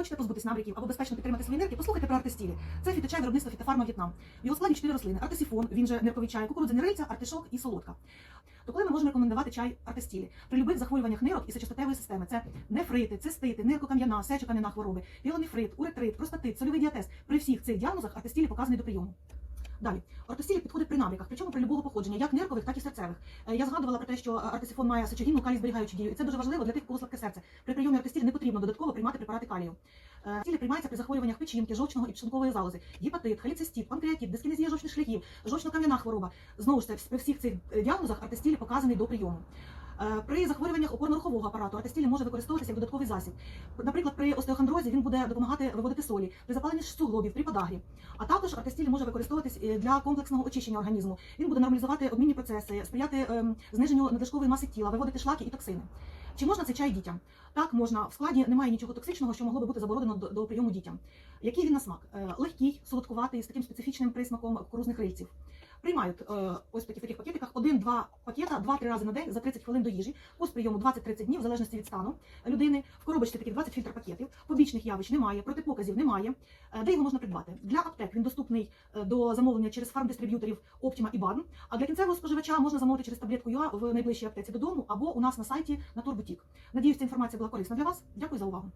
Хочете позбутись набряків або безпечно підтримати свої нирки? Послухайте про артистілі. Це фіточай виробництва фітофарма В'єтнам. В його складі чотири рослини: артисіфон, він же нирковий чай, кукурудзяний рильця, артишок і солодка. То коли ми можемо рекомендувати чай артистілі? При любих захворюваннях нирок і сечостатевої системи це нефрити, цистити, ниркокам'яна, сечокам'яна хвороби, пілонефрит, уретрит, простатит, сольовий діатез. При всіх цих діагнозах артистілі показаний до прийому. Далі, ортосілі підходить при набряках, причому при любого походження, як ниркових, так і серцевих. Е, Я згадувала про те, що артисифон має сечогінну калій зберігаючу дію, і це дуже важливо для тих, кого слабке серце. При прийомі артистілі не потрібно додатково приймати препарати калію. Е, Цілі приймаються при захворюваннях печінки, жовчного і пшенкової залози, гепатит, холецистит, панкреатит, дискінезія жовчних шляхів, жовчно-кам'яна хвороба. Знову ж таки, при всіх цих е, діагнозах артистілі показаний до прийому. Е, При захворюваннях опорно-рухового апарату артистілі може використовуватися як додатковий засіб. Наприклад, при остеохондрозі він буде допомагати виводити солі, при запаленні суглобів, при подагрі. А також артистіль може використовуватись е, для комплексного очищення організму. Він буде нормалізувати обмінні процеси, сприяти ем, зниженню надлишкової маси тіла, виводити шлаки і токсини. Чи можна цей чай дітям? Так, можна. В складі немає нічого токсичного, що могло би бути заборонено до, до прийому дітям. Який він на смак? Е, Легкий, солодкуватий, з таким специфічним присмаком кукурузних рильців. Приймають ось в таких, таких пакетиках один-два пакета, два-три рази на день за 30 хвилин до їжі. Курс прийому 20-30 днів, в залежності від стану людини. В коробочці таких 20 фільтр пакетів. Побічних явищ немає, протипоказів немає. Е, Де його можна придбати? Для аптек він доступний е, до замовлення через фармдистриб'юторів Optima і Badn. А для кінцевого споживача можна замовити через таблетку ЮА в найближчій аптеці додому або у нас на сайті Натурбутік. Надіюсь, ця інформація була корисна для вас. Дякую за увагу.